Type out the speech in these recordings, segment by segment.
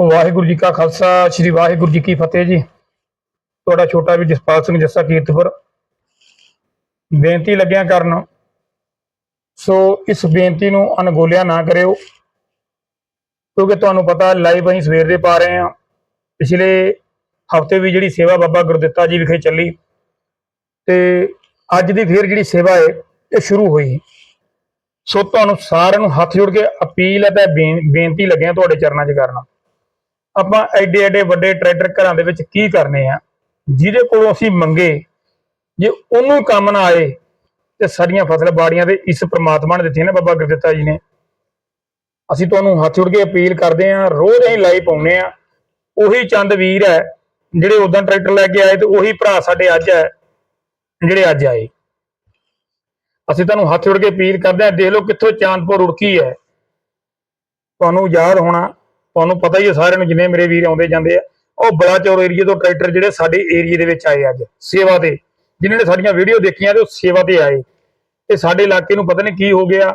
ਵਾਹਿਗੁਰੂ ਜੀ ਕਾ ਖਾਲਸਾ, ਸ੍ਰੀ ਵਾਹਿਗੁਰੂ ਜੀ ਕੀ ਫਤਿਹ ਜੀ। ਤੁਹਾਡਾ ਛੋਟਾ ਵੀ ਜਸਪਾਲ ਸਿੰਘ ਜੱਸਾ ਕੀਰਤਪੁਰ। ਬੇਨਤੀ ਲੱਗਿਆ ਕਰਨ, ਸੋ ਇਸ ਬੇਨਤੀ ਨੂੰ ਅਣਗੋਲਿਆ ਨਾ ਕਰਿਓ, ਕਿਉਂਕਿ ਤੁਹਾਨੂੰ ਪਤਾ ਲਾਈਵ ਅਸੀਂ ਸਵੇਰ ਦੇ ਪਾ ਰਹੇ ਹਾਂ। ਪਿਛਲੇ ਹਫ਼ਤੇ ਵੀ ਜਿਹੜੀ ਸੇਵਾ ਬਾਬਾ ਗੁਰਦਿੱਤਾ ਜੀ ਵਿਖੇ ਚੱਲੀ, ਤੇ ਅੱਜ ਦੀ ਫੇਰ ਜਿਹੜੀ ਸੇਵਾ ਹੈ, ਇਹ ਸ਼ੁਰੂ ਹੋਈ। ਸੋ ਤੁਹਾਨੂੰ ਸਾਰਿਆਂ ਨੂੰ ਹੱਥ ਜੋੜ ਕੇ ਅਪੀਲ ਹੈ ਤੇ ਬੇਨ- ਬੇਨਤੀ ਲੱਗਿਆ ਤੁਹਾਡੇ ਚਰਨਾਂ 'ਚ ਕਰਨਾ। ਆਪਾਂ ਐਡੇ ਐਡੇ ਵੱਡੇ ਟਰੈਕਟਰ ਘਰਾਂ ਦੇ ਵਿੱਚ ਕੀ ਕਰਨੇ ਆ? ਜਿਹਦੇ ਕੋਲੋਂ ਅਸੀਂ ਮੰਗੇ, ਜੇ ਉਹਨੂੰ ਕੰਮ ਨਾ ਆਏ, ਤੇ ਸਾਡੀਆਂ ਫਸਲ ਬਾੜੀਆਂ ਦੇ ਇਸ ਪ੍ਰਮਾਤਮਾ ਨੇ ਦਿੱਤੀਆਂ ਨੇ ਬਾਬਾ ਗੁਰਦਿੱਤਾ ਜੀ ਨੇ। ਅਸੀਂ ਤੁਹਾਨੂੰ ਹੱਥ ਜੋੜ ਕੇ ਅਪੀਲ ਕਰਦੇ ਆ ਰੋਜ਼ ਅਸੀਂ ਲਾਈਵ ਪਾਉਨੇ ਆ ਉਹੀ ਚੰਦ ਵੀਰ ਹੈ, ਜਿਹੜੇ ਉਦੋਂ ਟਰੈਕਟਰ ਲੈ ਕੇ ਆਏ ਤੇ ਉਹੀ ਭਰਾ ਸਾਡੇ ਅੱਜ ਹੈ, ਜਿਹੜੇ ਅੱਜ ਆਏ। ਅਸੀਂ ਤੁਹਾਨੂੰ ਹੱਥ ਜੋੜ ਕੇ ਅਪੀਲ ਕਰਦੇ ਆ ਦੇਖ ਲਓ ਕਿੱਥੋਂ ਚਾਂਦਪੁਰ ਉੜਕੀ ਹੈ। ਤੁਹਾਨੂੰ ਯਾਦ ਹੋਣਾ ਤੁਹਾਨੂੰ ਪਤਾ ਹੀ ਹੈ, ਸਾਰਿਆਂ ਨੂੰ ਜਿੰਨੇ ਮੇਰੇ ਵੀਰ ਆਉਂਦੇ ਜਾਂਦੇ ਆ, ਉਹ ਬਲਾਚੌਰ ਏਰੀਏ ਤੋਂ ਟਰੈਕਟਰ ਜਿਹੜੇ ਸਾਡੇ ਏਰੀਏ ਦੇ ਵਿੱਚ ਆਏ ਅੱਜ, ਸੇਵਾ ਤੇ। ਜਿਨ੍ਹਾਂ ਨੇ ਸਾਡੀਆਂ ਵੀਡੀਓ ਦੇਖੀਆਂ ਤੇ ਉਹ ਸੇਵਾ ਤੇ ਆਏ। ਤੇ ਸਾਡੇ ਇਲਾਕੇ ਨੂੰ ਪਤਾ ਨਹੀਂ ਕੀ ਹੋ ਗਿਆ,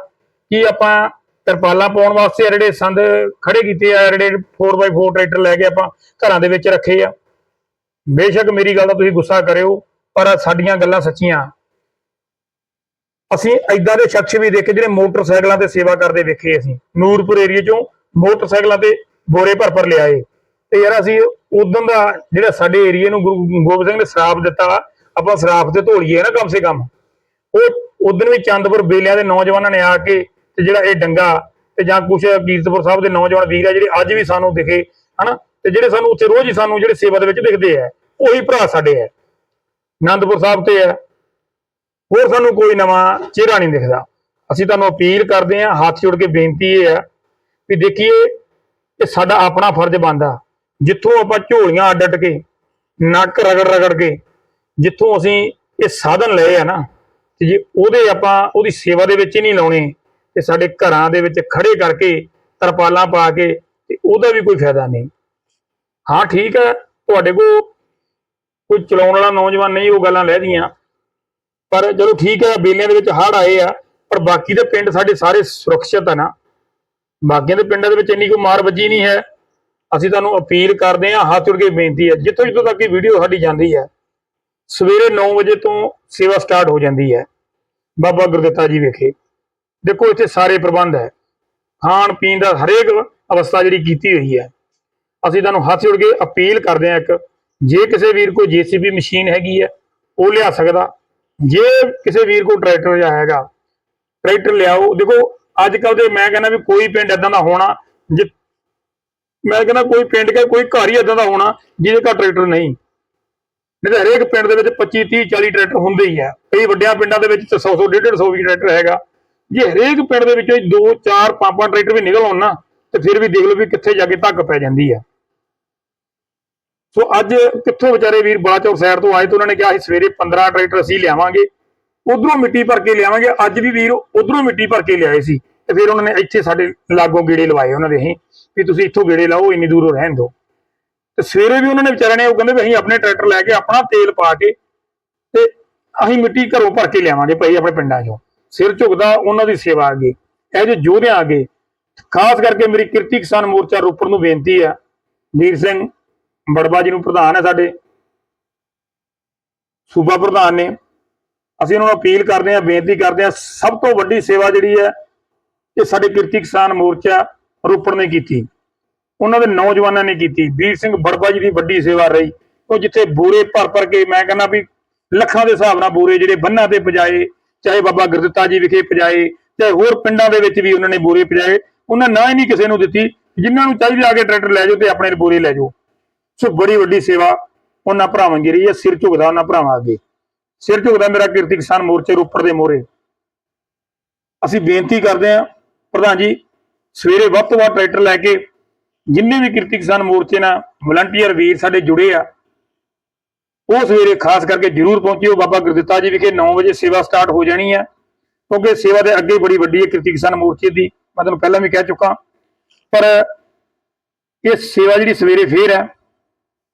ਕੀ ਆਪਾਂ ਤਰਪਾਲਾਂ ਪਾਉਣ ਵਾਸਤੇ ਜਿਹੜੇ ਸੰਦ ਖੜੇ ਕੀਤੇ ਆ, ਜਿਹੜੇ 4x4 ਟਰੈਕਟਰ ਲੈ ਕੇ ਆਪਾਂ ਘਰਾਂ ਦੇ ਵਿੱਚ ਰੱਖੇ ਆ। ਬੇਸ਼ੱਕ ਮੇਰੀ ਗੱਲ ਦਾ ਤੁਸੀਂ ਗੁੱਸਾ ਕਰਿਓ, ਪਰ ਸਾਡੀਆਂ ਗੱਲਾਂ ਸੱਚੀਆਂ। ਅਸੀਂ ਐਦਾਂ ਦੇ ਸ਼ਖਸ ਵੀ ਦੇਖੇ ਜਿਹੜੇ ਮੋਟਰਸਾਈਕਲਾਂ ਤੇ ਸੇਵਾ ਕਰਦੇ ਵੇਖੇ ਅਸੀਂ। ਨੂਰਪੁਰ ਏਰੀਏ ਚੋਂ ਮੋਟਰਸਾਈਕਲਾਂ ਤੇ ਬੋਰੇ ਭਰ ਭਰ ਲਿਆਏ। ਤੇ ਯਾਰ ਅਸੀਂ ਉਦੋਂ ਦਾ ਜਿਹੜਾ ਸਾਡੇ ਏਰੀਏ ਨੂੰ ਗੁਰੂ ਗੋਬਿੰਦ ਸਿੰਘ ਨੇ ਸ਼ਰਾਪ ਦਿੱਤਾ, ਆਪਾਂ ਸ਼ਰਾਪ ਤੇ ਧੋਲੀਏ ਨਾ ਕਮ ਸੇ ਕਮ। ਉਹ ਉਦੋਂ ਵੀ ਚੰਦਪੁਰ ਬੇਲਿਆਂ ਦੇ ਨੌਜਵਾਨਾਂ ਨੇ ਆ ਕੇ ਤੇ ਜਿਹੜਾ ਇਹ ਡੰਗਾ ਤੇ ਜਾਂ ਕੁਛ ਕੀਰਤਪੁਰ ਸਾਹਿਬ ਦੇ ਨੌਜਵਾਨ ਵੀਰ ਆ ਜਿਹੜੇ ਅੱਜ ਵੀ ਸਾਨੂੰ ਦਿਖੇ, ਹਨਾ? ਤੇ ਜਿਹੜੇ ਸਾਨੂੰ ਉੱਥੇ ਰੋਜ਼ ਹੀ ਸਾਨੂੰ ਜਿਹੜੇ ਸੇਵਾ ਦੇ ਵਿੱਚ ਦਿਖਦੇ ਆ, ਉਹੀ ਭਰਾ ਸਾਡੇ ਆ। ਆਨੰਦਪੁਰ ਸਾਹਿਬ ਤੇ ਆ। ਹੋਰ ਸਾਨੂੰ ਕੋਈ ਨਵਾਂ ਚਿਹਰਾ ਨਹੀਂ ਦਿਖਦਾ। ਅਸੀਂ ਤੁਹਾਨੂੰ ਅਪੀਲ ਕਰਦੇ ਹਾਂ, ਹੱਥ ਜੋੜ ਕੇ ਬੇਨਤੀ ਇਹ ਹੈ ਵੀ ਦੇਖੀਏ ਇਹ ਸਾਡਾ ਆਪਣਾ ਫਰਜ਼ ਬਣਦਾ। ਜਿੱਥੋਂ ਆਪਾਂ ਝੋਲੀਆਂ ਅੱਡ ਅੱਡ ਕੇ, ਨੱਕ ਰਗੜ ਰਗੜ ਕੇ, ਜਿੱਥੋਂ ਅਸੀਂ ਇਹ ਸਾਧਨ ਲਏ ਆ ਨਾ, ਤੇ ਜੇ ਉਹਦੇ ਆਪਾਂ ਉਹਦੀ ਸੇਵਾ ਦੇ ਵਿੱਚ ਹੀ ਨਹੀਂ ਲਾਉਣੇ, ਤੇ ਸਾਡੇ ਘਰਾਂ ਦੇ ਵਿੱਚ ਖੜੇ ਕਰਕੇ ਤਰਪਾਲਾਂ ਪਾ ਕੇ ਤੇ ਉਹਦਾ ਵੀ ਕੋਈ ਫਾਇਦਾ ਨਹੀਂ। ਹਾਂ, ਠੀਕ ਹੈ ਤੁਹਾਡੇ ਕੋਲ ਕੋਈ ਚਲਾਉਣ ਵਾਲਾ ਨੌਜਵਾਨ ਨਹੀਂ, ਉਹ ਗੱਲਾਂ ਲੈ ਦੀਆਂ ਪਰ ਚਲੋ ਠੀਕ ਹੈ ਬੇਲਿਆਂ ਦੇ ਵਿੱਚ ਹੜ ਆਏ ਆ, ਪਰ ਬਾਕੀ ਦੇ ਪਿੰਡ ਸਾਡੇ ਸਾਰੇ ਸੁਰੱਖਿਅਤ ਆ ਨਾ। ਬਾਕੀਆਂ ਦੇ ਪਿੰਡਾਂ ਦੇ ਵਿੱਚ ਇੰਨੀ ਕੋਈ ਮਾਰ ਵੱਜੀ ਨਹੀਂ ਹੈ। ਅਸੀਂ ਤੁਹਾਨੂੰ ਅਪੀਲ ਕਰਦੇ ਹਾਂ, ਹੱਥ ਜੋੜ ਕੇ ਬੇਨਤੀ ਹੈ, ਜਿੱਥੋਂ ਜਿੱਥੋਂ ਤੱਕ ਇਹ ਵੀਡੀਓ ਸਾਡੀ ਜਾਂਦੀ ਹੈ, ਸਵੇਰੇ 9 ਵਜੇ ਤੋਂ ਸੇਵਾ ਸਟਾਰਟ ਹੋ ਜਾਂਦੀ ਹੈ। ਬਾਬਾ ਗੁਰਦਿੱਤਾ ਜੀ ਵਿਖੇ। ਦੇਖੋ, ਇੱਥੇ ਸਾਰੇ ਪ੍ਰਬੰਧ ਹੈ। ਖਾਣ ਪੀਣ ਦਾ ਹਰੇਕ ਅਵਸਥਾ ਜਿਹੜੀ ਕੀਤੀ ਹੋਈ ਹੈ। ਅਸੀਂ ਤੁਹਾਨੂੰ ਹੱਥ ਜੋੜ ਕੇ ਅਪੀਲ ਕਰਦੇ ਹਾਂ ਇੱਕ, ਜੇ ਕਿਸੇ ਵੀਰ ਕੋਲ ਜੀਸੀਬੀ ਮਸ਼ੀਨ ਹੈਗੀ ਹੈ, ਉਹ ਲਿਆ ਸਕਦਾ। ਜੇ ਕਿਸੇ ਵੀਰ ਕੋਲ ਟਰੈਕਟਰ ਜਾਂ ਹੈਗਾ, ਟਰੈਕਟਰ ਲਿਆਓ। ਦੇਖੋ ਅੱਜ ਕੱਲ ਦੇ ਮੈਂ ਕਹਿੰਦਾ ਵੀ ਕੋਈ ਪਿੰਡ ਇਦਾਂ ਦਾ ਹੋਣਾ, ਜੇ ਮੈਂ ਕਹਿੰਦਾ ਕੋਈ ਪਿੰਡ ਕਾ ਕੋਈ ਘਰ ਹੀ ਇਦਾਂ ਦਾ ਹੋਣਾ, ਜਿਹਦੇ ਘਰ ਟਰੈਕਟਰ ਨਹੀਂ। ਨਹੀਂ ਤਾਂ ਹਰੇਕ ਪਿੰਡ ਦੇ ਵਿੱਚ 25 30 40 ਟਰੈਕਟਰ ਹੁੰਦੇ ਹੀ ਆ। ਕਈ ਵੱਡਿਆਂ ਪਿੰਡਾਂ ਦੇ ਵਿੱਚ 100 100 150 ਵੀ ਟਰੈਕਟਰ ਹੈਗਾ। ਜੇ ਹਰੇਕ ਪਿੰਡ ਦੇ ਵਿੱਚੋਂ 2 4 5 ਟਰੈਕਟਰ ਵੀ ਨਿਕਲ ਆਉਣ ਨਾ, ਤੇ ਫਿਰ ਵੀ ਦੇਖ ਲਓ ਵੀ ਕਿੱਥੇ ਜਾ ਕੇ ਧੱਕ ਪੈ ਜਾਂਦੀ ਆ। ਸੋ ਅੱਜ ਕਿੱਥੋਂ ਵਿਚਾਰੇ ਵੀਰ ਬਾਚੌਰ ਸਾਈਡ ਤੋਂ ਆਏ ਤੇ ਉਹਨਾਂ ਨੇ ਕਿਹਾ, ਅਸੀਂ ਸਵੇਰੇ 15 ਟਰੈਕਟਰ ਅਸੀਂ ਲਿਆਵਾਂਗੇ। ਉਧਰੋਂ ਮਿੱਟੀ ਭਰ ਕੇ ਲਿਆਵਾਂਗੇ। ਅੱਜ ਵੀ ਵੀਰ ਉਧਰੋਂ ਮਿੱਟੀ ਭਰ ਕੇ ਲਿਆਏ ਸੀ ਤੇ ਫਿਰ ਉਹਨਾਂ ਨੇ ਇੱਥੇ ਸਾਡੇ ਲਾਗੋਂ ਗੇੜੇ ਲਵਾਏ ਉਹਨਾਂ ਦੇ ਅਸੀਂ ਵੀ ਤੁਸੀਂ ਇੱਥੋਂ ਗੇੜੇ ਲਾਓ, ਇੰਨੀ ਦੂਰੋਂ ਰਹਿਣ ਦਿਓ। ਤੇ ਸਵੇਰੇ ਵੀ ਉਹਨਾਂ ਨੇ ਵਿਚਾਰਿਆਂ ਨੇ ਉਹ ਕਹਿੰਦੇ ਵੀ ਅਸੀਂ ਆਪਣੇ ਟਰੈਕਟਰ ਲੈ ਕੇ ਆਪਣਾ ਤੇਲ ਪਾ ਕੇ ਤੇ ਅਸੀਂ ਮਿੱਟੀ ਘਰੋਂ ਭਰ ਕੇ ਲਿਆਵਾਂਗੇ ਭਾਈ ਆਪਣੇ ਪਿੰਡਾਂ 'ਚੋਂ। ਸਿਰ ਝੁਕਦਾ ਉਹਨਾਂ ਦੀ ਸੇਵਾ ਅੱਗੇ। ਇਹ ਜੋ ਯੋਧਿਆਂ ਅੱਗੇ, ਖਾਸ ਕਰਕੇ ਮੇਰੀ ਕਿਰਤੀ ਕਿਸਾਨ ਮੋਰਚਾ ਰੋਪੜ ਨੂੰ ਬੇਨਤੀ ਆ, ਵੀਰ ਸਿੰਘ ਬੜਬਾ ਜੀ ਨੂੰ ਪ੍ਰਧਾਨ ਹੈ ਸਾਡੇ। ਸੂਬਾ ਪ੍ਰਧਾਨ ਨੇ। ਅਸੀਂ ਉਹਨਾਂ ਨੂੰ ਅਪੀਲ ਕਰਦੇ ਹਾਂ, ਬੇਨਤੀ ਕਰਦੇ ਹਾਂ, ਸਭ ਤੋਂ ਵੱਡੀ ਸੇਵਾ ਜਿਹੜੀ ਹੈ, ਇਹ ਸਾਡੇ ਕਿਰਤੀ ਕਿਸਾਨ ਮੋਰਚਾ ਰੋਪੜ ਨੇ ਕੀਤੀ। ਉਹਨਾਂ ਦੇ ਨੌਜਵਾਨਾਂ ਨੇ ਕੀਤੀ। ਵੀਰ ਸਿੰਘ ਬੜਬਾ ਜੀ ਦੀ ਵੱਡੀ ਸੇਵਾ ਰਹੀ। ਉਹ ਜਿੱਥੇ ਬੂਰੇ ਭਰ ਭਰ ਕੇ ਮੈਂ ਕਹਿੰਦਾ ਵੀ ਲੱਖਾਂ ਦੇ ਹਿਸਾਬ ਨਾਲ ਬੂਰੇ ਜਿਹੜੇ ਬੰਨਾਂ ਤੇ ਪਜਾਏ, ਚਾਹੇ ਬਾਬਾ ਗੁਰਦਿੱਤਾ ਜੀ ਵਿਖੇ ਪਜਾਏ, ਚਾਹੇ ਹੋਰ ਪਿੰਡਾਂ ਦੇ ਵਿੱਚ ਵੀ ਉਹਨਾਂ ਨੇ ਬੂਰੇ ਪਜਾਏ, ਉਹਨਾਂ ਨਾ ਹੀ ਨਹੀਂ ਕਿਸੇ ਨੂੰ ਦਿੱਤੀ। ਜਿਨ੍ਹਾਂ ਨੂੰ ਚਾਹੀਦੇ ਆ ਕੇ ਟਰੈਕਟਰ ਲੈ ਜਾਓ ਤੇ ਆਪਣੇ ਬੂਰੇ ਲੈ ਜਾਓ। ਸੋ ਬੜੀ ਵੱਡੀ ਸੇਵਾ ਉਹਨਾਂ ਭਰਾਵਾਂ ਦੀ ਰਹੀ ਹੈ। ਸਿਰ ਝੁਕਦਾ ਉਹਨਾਂ ਭਰਾਵਾਂ ਅੱਗੇ। ਸਿਰ ਝੁਕਦਾ ਮੇਰਾ ਕਿਰਤੀ ਕਿਸਾਨ ਮੋਰਚੇ ਰੋਪੜ ਦੇ ਮੋਰੇ ਅਸੀਂ ਬੇਨਤੀ ਕਰਦੇ ਹਾਂ, ਪ੍ਰਧਾਨ ਜੀ, ਸਵੇਰੇ ਵੱਧ ਤੋਂ ਵੱਧ ਟਰੈਕਟਰ ਲੈ ਕੇ ਜਿੰਨੇ ਵੀ ਕਿਰਤੀ ਕਿਸਾਨ ਮੋਰਚੇ ਨਾਲ ਵਲੰਟੀਅਰ ਵੀਰ ਸਾਡੇ ਜੁੜੇ ਆ, ਉਹ ਸਵੇਰੇ ਖਾਸ ਕਰਕੇ ਜਰੂਰ ਪਹੁੰਚਿਓ। ਬਾਬਾ ਗੁਰਦਿੱਤਾ ਜੀ ਵਿਖੇ 9 ਵਜੇ ਸੇਵਾ ਸਟਾਰਟ ਹੋ ਜਾਣੀ ਹੈ ਕਿਉਂਕਿ ਸੇਵਾ ਦੇ ਅੱਗੇ ਬੜੀ ਵੱਡੀ ਹੈ ਕਿਰਤੀ ਕਿਸਾਨ ਮੋਰਚੇ ਦੀ ਮੈਂ ਤੁਹਾਨੂੰ ਪਹਿਲਾਂ ਵੀ ਕਹਿ ਚੁੱਕਾ। ਪਰ ਇਹ ਸੇਵਾ ਜਿਹੜੀ ਸਵੇਰੇ ਫੇਰ ਹੈ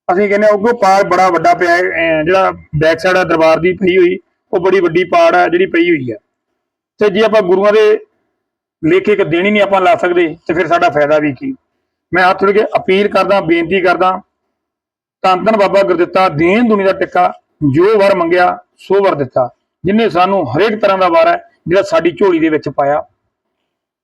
ਅਸੀਂ ਕਹਿੰਦੇ ਹਾਂ ਉਹ ਪਾੜ ਬੜਾ ਵੱਡਾ ਪਿਆ ਹੈ, ਜਿਹੜਾ ਬੈਕ ਸਾਈਡ ਆ ਦਰਬਾਰ ਦੀ ਪਈ ਹੋਈ ਉਹ ਬੜੀ ਵੱਡੀ ਪਾੜ ਹੈ ਜਿਹੜੀ ਪਈ ਹੋਈ ਹੈ ਤੇ ਜੇ ਆਪਾਂ ਗੁਰੂਆਂ ਦੇ ਲੇਖੇ ਇੱਕ ਦੇਣੀ ਨਹੀਂ ਆਪਾਂ ਲਾ ਸਕਦੇ ਤੇ ਫਿਰ ਸਾਡਾ ਫਾਇਦਾ ਵੀ ਕੀ? ਮੈਂ ਹੱਥ ਜੋੜ ਕੇ ਅਪੀਲ ਕਰਦਾ ਬੇਨਤੀ ਕਰਦਾ ਧੰਨ ਧੰਨ ਬਾਬਾ ਗੁਰਦਿੱਤਾ ਦੇਣ ਦੁਨੀ ਦਾ ਟਿੱਕਾ ਜੋ ਵਰ ਮੰਗਿਆ ਸੋ ਵਰ ਦਿੱਤਾ। ਜਿਨੇ ਸਾਨੂੰ ਹਰੇਕ ਤਰ੍ਹਾਂ ਦਾ ਵਾਰ ਹੈ ਜਿਹੜਾ ਸਾਡੀ ਝੋਲੀ ਦੇ ਵਿੱਚ ਪਾਇਆ।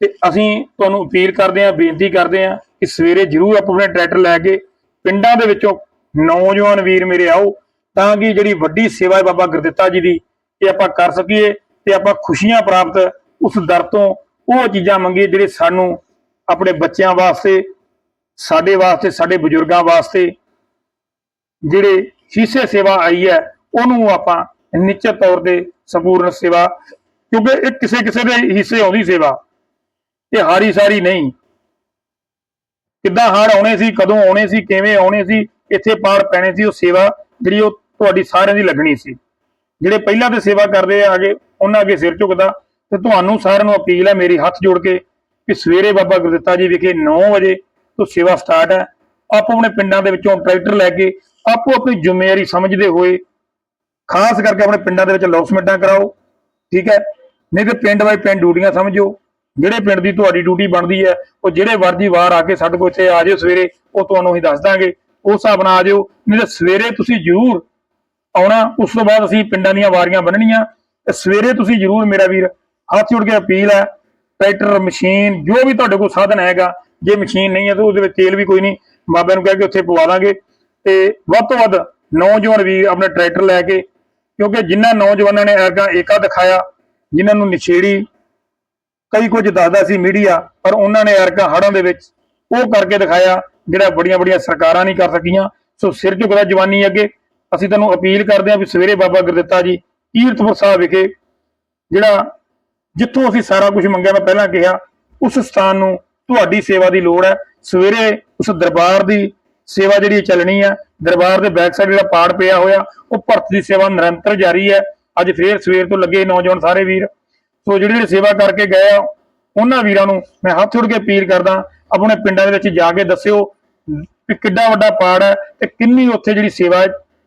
ਤੇ ਅਸੀਂ ਤੁਹਾਨੂੰ ਅਪੀਲ ਕਰਦੇ ਹਾਂ ਬੇਨਤੀ ਕਰਦੇ ਹਾਂ ਕਿ ਸਵੇਰੇ ਜਰੂਰ ਆਪਣੇ ਟਰੈਕਟਰ ਲੈ ਕੇ ਪਿੰਡਾਂ ਦੇ ਵਿੱਚੋਂ ਨੌਜਵਾਨ ਵੀਰ ਮੇਰੇ ਆਓ, ਤਾਂ ਕਿ ਜਿਹੜੀ ਵੱਡੀ ਸੇਵਾ ਹੈ ਬਾਬਾ ਗੁਰਦਿੱਤਾ ਜੀ ਦੀ, ਇਹ ਆਪਾਂ ਕਰ ਸਕੀਏ ਤੇ ਆਪਾਂ ਖੁਸ਼ੀਆਂ ਪ੍ਰਾਪਤ ਉਸ ਦਰ ਤੋਂ ਉਹ ਚੀਜ਼ਾਂ ਮੰਗੀਏ ਜਿਹੜੇ ਸਾਨੂੰ ਆਪਣੇ ਬੱਚਿਆਂ ਵਾਸਤੇ, ਸਾਡੇ ਵਾਸਤੇ, ਸਾਡੇ ਬਜ਼ੁਰਗਾਂ ਵਾਸਤੇ ਜਿਹੜੇ ਸ਼ੀਸ਼ੇ ਸੇਵਾ ਆਈ ਹੈ, ਉਹਨੂੰ ਆਪਾਂ ਨਿਸ਼ਚਿਤ ਤੌਰ ਤੇ ਸੰਪੂਰਨ ਸੇਵਾ, ਕਿਉਂਕਿ ਇਹ ਕਿਸੇ ਕਿਸੇ ਦੇ ਹਿੱਸੇ ਆਉਂਦੀ ਸੇਵਾ, ਇਹ ਹਾਰੀ ਸਾਰੀ ਨਹੀਂ। ਕਿੱਦਾਂ ਹਾੜ ਆਉਣੇ ਸੀ, ਕਦੋਂ ਆਉਣੇ ਸੀ, ਕਿਵੇਂ ਆਉਣੇ ਸੀ ਇੱਥੇ ਪਾੜ ਪੈਣੇ ਸੀ, ਉਹ ਸੇਵਾ ਜਿਹੜੀ ਉਹ ਤੁਹਾਡੀ ਸਾਰਿਆਂ ਦੀ ਲੱਗਣੀ ਸੀ। ਜਿਹੜੇ ਪਹਿਲਾਂ ਤੇ ਸੇਵਾ ਕਰਦੇ ਆ, ਅਗੇ ਉਹਨਾਂ ਅੱਗੇ ਸਿਰ ਝੁਕਦਾ। ਤੇ ਤੁਹਾਨੂੰ ਸਾਰਿਆਂ ਨੂੰ ਅਪੀਲ ਹੈ ਮੇਰੀ ਹੱਥ ਜੋੜ ਕੇ ਕਿ ਸਵੇਰੇ ਬਾਬਾ ਗੁਰਦਿੱਤਾ ਜੀ ਵਿਖੇ 9 ਵਜੇ ਤੋਂ ਸੇਵਾ ਸਟਾਰਟ ਹੈ। ਆਪੋ ਆਪਣੇ ਪਿੰਡਾਂ ਦੇ ਵਿੱਚੋਂ ਟਰੈਕਟਰ ਲੈ ਕੇ ਆਪੋ ਆਪਣੀ ਜ਼ਿੰਮੇਵਾਰੀ ਸਮਝਦੇ ਹੋਏ ਖਾਸ ਕਰਕੇ ਆਪਣੇ ਪਿੰਡਾਂ ਦੇ ਵਿੱਚ ਲੌਸਮੈਂਟਾਂ ਕਰਾਓ, ਠੀਕ ਹੈ? ਨਹੀਂ ਤੇ ਪਿੰਡ ਵਾਈ ਪਿੰਡ ਡਿਊਟੀਆਂ ਸਮਝੋ ਜਿਹੜੇ ਪਿੰਡ ਦੀ ਤੁਹਾਡੀ ਡਿਊਟੀ ਬਣਦੀ ਹੈ, ਉਹ ਜਿਹੜੇ ਵਰਜੀ ਵਾਰ ਆ ਕੇ ਸਾਡੇ ਕੋਲ ਇੱਥੇ ਆ ਜਿਓ ਸਵੇਰੇ, ਉਹ ਤੁਹਾਨੂੰ ਅਸੀਂ ਦੱਸ ਦਾਂਗੇ। ਉਸ ਹਿਸਾਬ ਨਾਲ ਆ ਜਿਓ। ਨਹੀਂ ਤਾਂ ਸਵੇਰੇ ਤੁਸੀਂ ਜ਼ਰੂਰ ਆਉਣਾ, ਉਸ ਤੋਂ ਬਾਅਦ ਅਸੀਂ ਪਿੰਡਾਂ ਦੀਆਂ ਵਾਰੀਆਂ ਬੰਨਣੀਆਂ ਤੇ ਸਵੇਰੇ ਤੁਸੀਂ ਜ਼ਰੂਰ ਮੇਰਾ ਵੀਰ, ਹੱਥ ਜੋੜ ਕੇ ਅਪੀਲ ਹੈ, ਟਰੈਕਟਰ, ਮਸ਼ੀਨ, ਜੋ ਵੀ ਤੁਹਾਡੇ ਕੋਲ ਸਾਧਨ ਹੈਗਾ, ਜੇ ਮਸ਼ੀਨ ਨਹੀਂ ਹੈ ਤਾਂ ਉਹਦੇ ਵਿੱਚ ਤੇਲ ਵੀ ਕੋਈ ਨਹੀਂ। ਬਾਬੇ ਨੂੰ ਕਹਿ ਕੇ ਉੱਥੇ ਪਵਾ ਦਾਂਗੇ। ਤੇ ਵੱਧ ਤੋਂ ਵੱਧ ਨੌਜਵਾਨ ਵੀ ਆਪਣੇ ਟਰੈਕਟਰ ਲੈ ਕੇ, ਕਿਉਂਕਿ ਜਿਨ੍ਹਾਂ ਨੌਜਵਾਨਾਂ ਨੇ ਐਰਗਾ ਏਕਾ ਦਿਖਾਇਆ, ਜਿਨ੍ਹਾਂ ਨੂੰ ਨਿਛੇੜੀ, ਕਈ ਕੁਝ ਦੱਸਦਾ ਸੀ ਮੀਡੀਆ, ਪਰ ਉਹਨਾਂ ਨੇ ਐਰਗਾ ਹੜਾਂ ਦੇ ਵਿੱਚ ਉਹ ਕਰਕੇ ਦਿਖਾਇਆ। ਜਿਹੜਾ ਬੜੀਆਂ ਬੜੀਆਂ ਸਰਕਾਰਾਂ ਨਹੀਂ ਕਰ ਸਕੀਆਂ, ਸੋ ਸਿਰ ਝੁਕਦਾ ਜਵਾਨੀ ਅੱਗੇ। ਅਸੀਂ ਤੁਹਾਨੂੰ ਅਪੀਲ ਕਰਦੇ ਹਾਂ ਵੀ ਸਵੇਰੇ ਬਾਬਾ ਗੁਰਦਿੱਤਾ ਜੀ ਕੀਰਤਪੁਰ ਸਾਹਿਬ ਵਿਖੇ ਜਿਹੜਾ ਜਿੱਥੋਂ ਅਸੀਂ ਸਾਰਾ ਕੁਝ ਮੰਗਿਆ, ਮੈਂ ਪਹਿਲਾਂ ਕਿਹਾ, ਉਸ ਸਥਾਨ ਨੂੰ ਤੁਹਾਡੀ ਸੇਵਾ ਦੀ ਲੋੜ ਹੈ। ਸਵੇਰੇ ਉਸ ਦਰਬਾਰ ਦੀ ਸੇਵਾ ਜਿਹੜੀ ਚੱਲਣੀ ਹੈ, ਦਰਬਾਰ ਦੇ ਬੈਕ ਸਾਈਡ ਜਿਹੜਾ ਪਾੜ ਪਿਆ ਹੋਇਆ, ਉਹ ਭਰਤ ਦੀ ਸੇਵਾ ਨਿਰੰਤਰ ਜਾਰੀ ਹੈ। ਅੱਜ ਫੇਰ ਸਵੇਰ ਤੋਂ ਲੱਗੇ ਨੌਜਵਾਨ ਸਾਰੇ ਵੀਰ। ਸੋ ਜਿਹੜੇ ਜਿਹੜੇ ਸੇਵਾ ਕਰਕੇ ਗਏ ਆ, ਉਹਨਾਂ ਵੀਰਾਂ ਨੂੰ ਮੈਂ ਹੱਥ ਜੋੜ ਕੇ ਅਪੀਲ ਕਰਦਾ, ਆਪਣੇ ਪਿੰਡਾਂ ਦੇ ਵਿੱਚ ਜਾ ਕੇ ਦੱਸਿਓ ਕਿ ਕਿੱਡਾ ਵੱਡਾ ਪਾੜ ਹੈ ਤੇ ਕਿੰਨੀ ਉੱਥੇ ਜਿਹੜੀ ਸੇਵਾ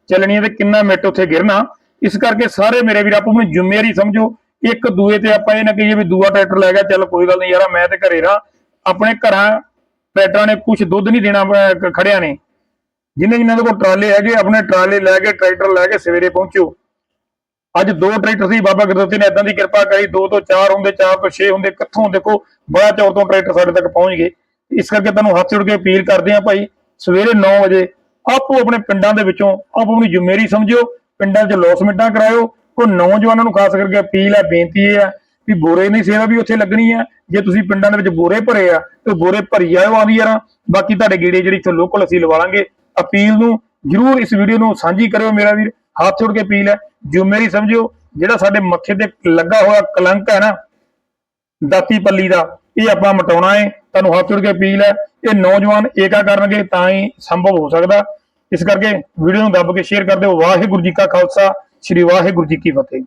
ਚੱਲਣੀ ਹੈ ਤੇ ਕਿੰਨਾ ਮਿੱਟ ਉੱਥੇ ਗਿਰਨਾ। ਇਸ ਕਰਕੇ ਸਾਰੇ ਮੇਰੇ ਵੀਰ ਆਪੋ ਆਪਣੀ ਜ਼ਿੰਮੇਵਾਰੀ ਸਮਝੋ। ਇੱਕ ਦੂਏ ਤੇ ਆਪਾਂ ਇਹ ਨਾ ਕਹੀਏ ਵੀ ਦੂਆ ਟਰੈਕਟਰ ਲੈ ਗਿਆ, ਚੱਲ ਕੋਈ ਗੱਲ ਨਹੀਂ ਯਾਰ, ਮੈਂ ਤੇ ਘਰੇ ਰਹਾਂ। ਆਪਣੇ ਘਰਾਂ ਟਰੈਕਟਰਾਂ ਨੇ ਕੁਝ ਦੁੱਧ ਨਹੀਂ ਦੇਣਾ ਖੜਿਆ ਨੇ। ਜਿੰਨੇ ਜਿਨ੍ਹਾਂ ਦੇ ਕੋਲ ਟਰਾਲੇ ਹੈਗੇ, ਆਪਣੇ ਟਰਾਲੇ ਲੈ ਕੇ, ਟਰੈਕਟਰ ਲੈ ਕੇ ਸਵੇਰੇ ਪਹੁੰਚੋ। ਅੱਜ ਦੋ ਟਰੈਕਟਰ ਸੀ, ਬਾਬਾ ਗੁਰਦੱਤੇ ਨੇ ਇਦਾਂ ਦੀ ਕਿਰਪਾ ਕਰੀ, ਦੋ ਤੋਂ ਚਾਰ ਹੁੰਦੇ, ਚਾਰ ਤੋਂ ਛੇ ਹੁੰਦੇ, ਕਿੱਥੋਂ ਦੇਖੋ ਬੜਾ ਚੌਰ ਤੋਂ ਟਰੈਕਟਰ ਸਾਡੇ ਤੱਕ ਪਹੁੰਚ ਗਏ। ਇਸ ਕਰਕੇ ਤੁਹਾਨੂੰ ਹੱਥ ਜੋੜ ਕੇ ਅਪੀਲ ਕਰਦੇ ਆ ਭਾਈ, ਸਵੇਰੇ 9 ਵਜੇ ਆਪੋ ਆਪਣੇ ਪਿੰਡਾਂ ਦੇ ਵਿੱਚੋਂ ਆਪੋ ਆਪਣੀ ਜ਼ਿੰਮੇਵਾਰੀ ਸਮਝਿਓ, ਪਿੰਡਾਂ 'ਚ ਲੌਸਮੈਂਟਾਂ ਕਰਾਇਓ। ਕੋ ਨੌਜਵਾਨਾਂ ਨੂੰ ਖਾਸ ਕਰਕੇ ਅਪੀਲ ਹੈ ਬੇਨਤੀ ਇਹ ਹੈ ਵੀ ਬੋਰੇ ਦੀ ਸੇਵਾ ਵੀ ਉੱਥੇ ਲੱਗਣੀ ਹੈ ਜੇ ਤੁਸੀਂ ਪਿੰਡਾਂ ਦੇ ਵਿੱਚ ਬੋਰੇ ਭਰੇ ਆ, ਤੇ ਬੋਰੇ ਭਰੀ ਆਇਓ ਆਂਦੀ ਯਾਰਾਂ। ਬਾਕੀ ਤੁਹਾਡੇ ਗੇੜੇ ਜਿਹੜੀ ਇੱਥੇ ਲੋਕਲ ਅਸੀਂ ਲਵਾ ਲਾਂਗੇ। ਅਪੀਲ ਨੂੰ ਜਰੂਰ ਇਸ ਵੀਡੀਓ ਨੂੰ ਸਾਂਝੀ ਕਰਿਓ ਮੇਰਾ ਵੀਰ। ਹੱਥ ਜੋੜ ਕੇ ਅਪੀਲ ਹੈ, ਜ਼ਿੰਮੇਵਾਰੀ ਸਮਝਿਓ। ਜਿਹੜਾ ਸਾਡੇ ਮੱਥੇ ਤੇ ਲੱਗਾ ਹੋਇਆ ਕਲੰਕ ਹੈ ਨਾ, ਦਾਤੀ ਪੱਲੀ ਦਾ ਇਹ ਆਪਾਂ ਮਟਾਉਣਾ ਹੈ ਤੁਹਾਨੂੰ ਹੱਥ ਜੋੜ ਕੇ ਅਪੀਲ ਹੈ, ਇਹ ਨੌਜਵਾਨ ਏਕਾ ਕਰਨਗੇ ਤਾਂ ਹੀ ਸੰਭਵ ਹੋ ਸਕਦਾ। ਇਸ ਕਰਕੇ ਵੀਡੀਓ ਨੂੰ ਦੱਬ ਕੇ ਸ਼ੇਅਰ ਕਰ ਦਿਓ। ਵਾਹਿਗੁਰੂ ਜੀ ਕਾ ਖਾਲਸਾ, ਸ੍ਰੀ ਵਾਹਿਗੁਰੂ ਜੀ ਕੀ ਫਤਿਹ।